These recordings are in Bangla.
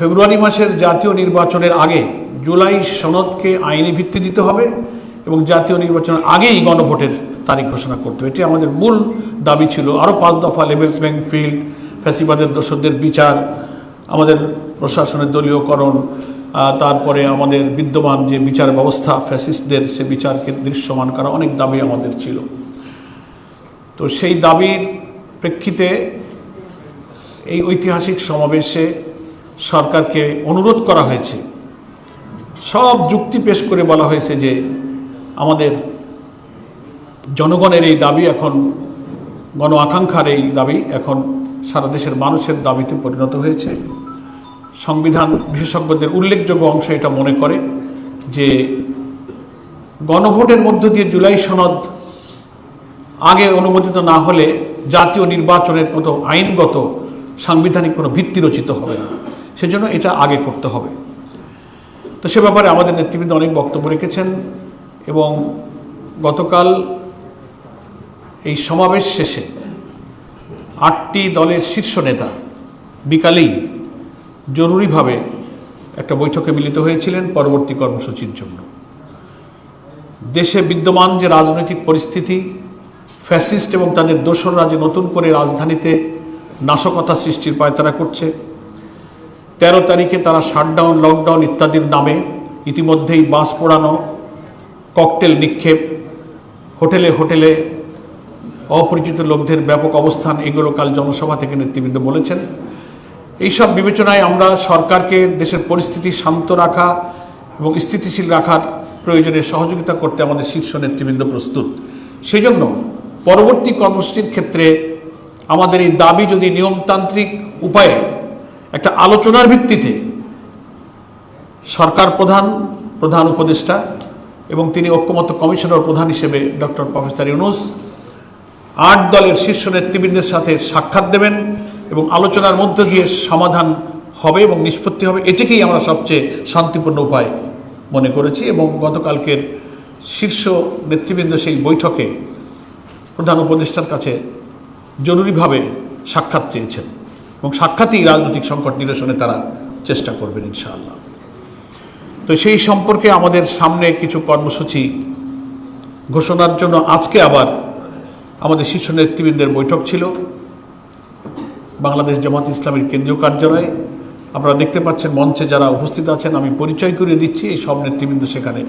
ফেব্রুয়ারি মাসের জাতীয় নির্বাচনের আগে জুলাই সনদকে আইনি ভিত্তি দিতে হবে এবং জাতীয় নির্বাচনের আগেই গণভোটের তারিখ ঘোষণা করতে হবে। এটি আমাদের মূল দাবি ছিল। আরও পাঁচ দফা লেভেল প্লেইং ফিল্ড, ফ্যাসিবাদের দোষদের বিচার, আমাদের প্রশাসনের দলীয়করণ তারপরে আমাদের বিদ্যমান যে বিচার ব্যবস্থা, ফ্যাসিস্টদের সে বিচারকে দৃশ্যমান করা অনেক দাবি আমাদের ছিল। তো সেই দাবির প্রেক্ষিতে এই ঐতিহাসিক সমাবেশে সরকারকে অনুরোধ করা হয়েছে। সব যুক্তি পেশ করে বলা হয়েছে যে আমাদের জনগণের এই দাবি এখন, গণ আকাঙ্ক্ষার এই দাবি এখন সারা দেশের মানুষের দাবিতে পরিণত হয়েছে। সংবিধান বিশেষজ্ঞদের উল্লেখযোগ্য অংশ এটা মনে করে যে গণভোটের মধ্য দিয়ে জুলাই সনদ আগে অনুমোদিত না হলে জাতীয় নির্বাচনের কোনো আইনগত, সাংবিধানিক কোনো ভিত্তি রচিত হবে না। সেজন্য এটা আগে করতে হবে। তো সে ব্যাপারে আমাদের নেতৃবৃন্দ অনেক বক্তব্য রেখেছেন এবং গতকাল এই সমাবেশ শেষে আটটি দলের শীর্ষ নেতা বিকালেই জরুরিভাবে একটা বৈঠকে মিলিত হয়েছিলেন পরবর্তী কর্মসূচির জন্য। দেশে বিদ্যমান যে রাজনৈতিক পরিস্থিতি, ফ্যাসিস্ট এবং তাদের দোসররা যে নতুন করে রাজধানীতে নাশকতা সৃষ্টির পায়তারা করছে তেরো তারিখে তারা শাটডাউন লকডাউন ইত্যাদির নামে ইতিমধ্যেই বাস পোড়ানো ককটেল নিক্ষেপ, হোটেলে হোটেলে অপরিচিত লোকদের ব্যাপক অবস্থান, এগুলো কাল জনসভা থেকে নেতৃবৃন্দ বলেছেন। এইসব বিবেচনায় আমরা সরকারকে দেশের পরিস্থিতি শান্ত রাখা এবং স্থিতিশীল রাখার প্রয়োজনে সহযোগিতা করতে আমাদের শীর্ষ নেতৃবৃন্দ প্রস্তুত। সেই জন্য পরবর্তী কর্মসূচির ক্ষেত্রে আমাদের এই দাবি যদি নিয়মতান্ত্রিক উপায়ে একটা আলোচনার ভিত্তিতে সরকার প্রধান প্রধান উপদেষ্টা এবং তিনি ঐক্যমত্য কমিশনার প্রধান হিসেবে ডক্টর প্রফেসর ইউনুস আট দলের শীর্ষ নেতৃবৃন্দের সাথে সাক্ষাৎ দেবেন এবং আলোচনার মধ্য দিয়ে সমাধান হবে এবং নিষ্পত্তি হবে। এটিকেই আমরা সবচেয়ে শান্তিপূর্ণ উপায় মনে করেছি এবং গতকালকের শীর্ষ নেতৃবৃন্দ সেই বৈঠকে প্রধান উপদেষ্টার কাছে জরুরিভাবে সাক্ষাৎ চেয়েছেন। এবং সাক্ষাৎই রাজনৈতিক সংকট নিরসনে তারা চেষ্টা করবেন, ইনশাআল্লাহ। তো সেই সম্পর্কে আমাদের সামনে কিছু কর্মসূচি ঘোষণার জন্য আজকে আবার আমাদের শীর্ষ নেতৃবৃন্দের বৈঠক ছিল। বাংলাদেশ জামাত ইসলামের কেন্দ্রীয় কার্যালয়ে। আপনারা দেখতে পাচ্ছেন মঞ্চে যারা উপস্থিত আছেন, আমি পরিচয় করিয়ে দিচ্ছি। এই সব নেতৃবৃন্দ সেখানে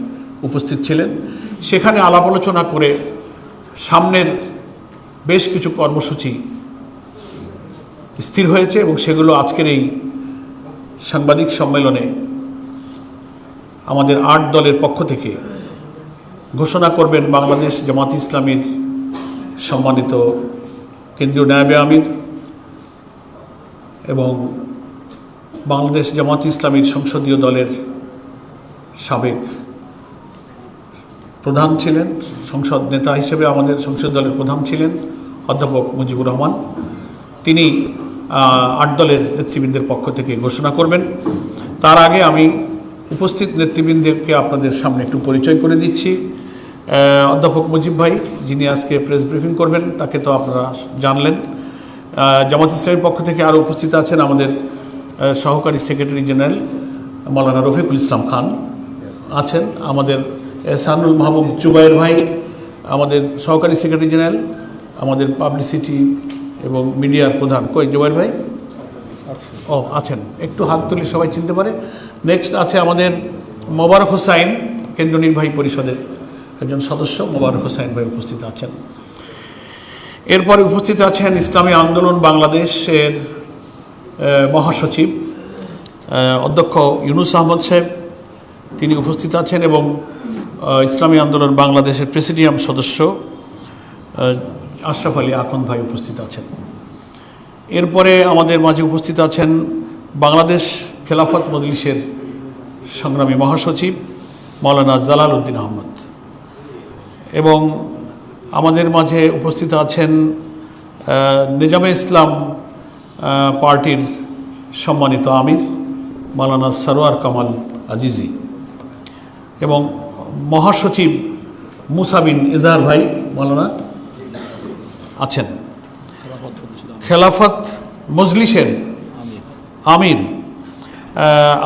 উপস্থিত ছিলেন। সেখানে আলাপ আলোচনা করে সামনের বেশ কিছু কর্মসূচি স্থির হয়েছে এবং সেগুলো আজকের এই সাংবাদিক সম্মেলনে আমাদের আট দলের পক্ষ থেকে ঘোষণা করবেন বাংলাদেশ জামাত ইসলামীর সম্মানিত কেন্দ্রীয় ন্যায়াবে আমির এবং বাংলাদেশ জামাত ইসলামীর সংসদীয় দলের সাবেক প্রধান ছিলেন, সংসদ নেতা হিসেবে আমাদের সংসদ দলের প্রধান ছিলেন অধ্যাপক মুজিবুর রহমান। তিনি আট দলের নেতৃবৃন্দের পক্ষ থেকে ঘোষণা করবেন। তার আগে আমি উপস্থিত নেতৃবৃন্দকে আপনাদের সামনে একটু পরিচয় করে দিচ্ছি। অধ্যাপক মুজিব ভাই, যিনি আজকে প্রেস ব্রিফিং করবেন, তাকে তো আপনারা জানলেন। জামাত ইসলামের পক্ষ থেকে আরও উপস্থিত আছেন আমাদের সহকারী সেক্রেটারি জেনারেল মৌলানা রফিকুল ইসলাম খান আছেন, আমাদের সানুল মাহবুব জুবাইর ভাই, আমাদের সহকারী সেক্রেটারি জেনারেল, আমাদের পাবলিসিটি এবং মিডিয়ার প্রধান। কই, জুবাইর ভাই? ও, আছেন। একটু হাত তুলে সবাই চিনতে পারে। নেক্সট আছে আমাদের মোবারক হোসাইন, কেন্দ্রীয় নির্বাহী পরিষদের একজন সদস্য। মোবারক হোসাইন ভাই উপস্থিত আছেন। এরপরে উপস্থিত আছেন ইসলামী আন্দোলন বাংলাদেশের মহাসচিব অধ্যক্ষ ইউনুস আহমদ সাহেব। তিনি উপস্থিত আছেন এবং ইসলামী আন্দোলন বাংলাদেশের প্রেসিডিয়াম সদস্য আশরাফ আলী আখন ভাই উপস্থিত আছেন। এরপরে আমাদের মাঝে উপস্থিত আছেন বাংলাদেশ খেলাফত মজলিসের সংগ্রামী মহাসচিব মৌলানা জালাল উদ্দিন আহমদ। এবং আমাদের মাঝে উপস্থিত আছেন নিজামে ইসলাম পার্টির সম্মানিত আমির মাওলানা সরোয়ার কামাল আজিজি এবং মহাসচিব মুসাবিন ইজাহার ভাই মাওলানা আছেন। খেলাফত মজলিসের আমির।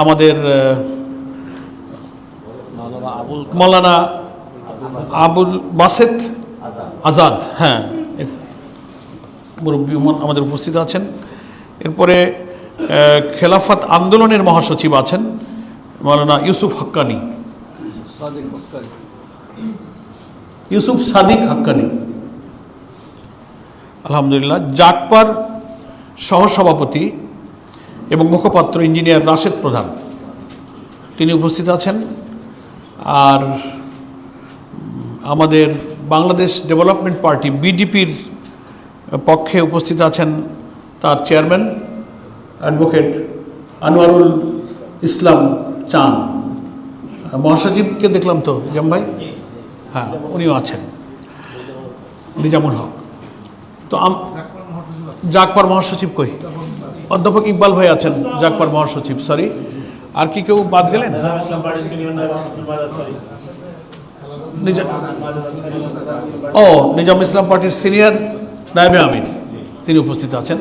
আমাদের মৌলানা আবুল বাসেত আজাদ হ্যাঁ। মুরব্বী আমাদের উপস্থিত আছেন। এরপরে খেলাফত আন্দোলনের মহাসচিব আছেন মৌলানা ইউসুফ হাক্কানি। ইউসুফ সাদিক হাক্কানি। আলহামদুলিল্লাহ জাকপার সহসভাপতি এবং মুখপাত্র ইঞ্জিনিয়ার রাশেদ প্রধান। তিনি উপস্থিত আছেন। আর আমাদের বাংলাদেশ ডেভেলপমেন্ট পার্টি বিডিপির পক্ষে উপস্থিত আছেন তার চেয়ারম্যান অ্যাডভোকেট আনোয়ারুল ইসলাম চান। মহাসচিবকে দেখলাম তো জাম ভাই? হ্যাঁ উনিও আছেন। নিজামুল হক। তো আম জাকপার মহাসচিব কই? অধ্যাপক ইকবাল ভাই আছেন জাকপার মহাসচিব সরি আর কি কেউ বাদ গেলেন? ও নিজাম ইসলাম পার্টির সিনিয়র নায়েবে আমির তিনি উপস্থিত আছেন।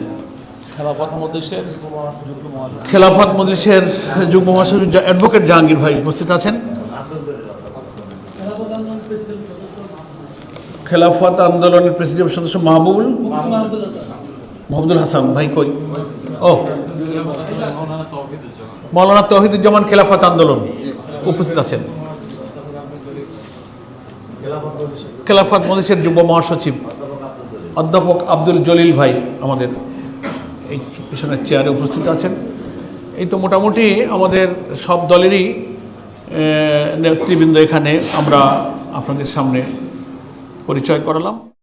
খেলাফত মজলিসের যুগ্ম মহাসচিব। অ্যাডভোকেট জাহাঙ্গীর ভাই উপস্থিত আছেন। খেলাফত আন্দোলনের প্রেসিডেন্ট সদস্য মাহবুবুল? মোহাম্মদুল হাসান, ভাই কই? ও। মৌলানা তহিদুজ্জামান খেলাফত আন্দোলন উপস্থিত আছেন। খেলাফত মজলিসের যুব মহাসচিব অধ্যাপক আব্দুল জলিল ভাই আমাদের এই পিছনের চেয়ারে উপস্থিত আছেন। এই তো মোটামুটি আমাদের সব দলেরই নেতৃবৃন্দ এখানে। আমরা আপনাদের সামনে পরিচয় করালাম।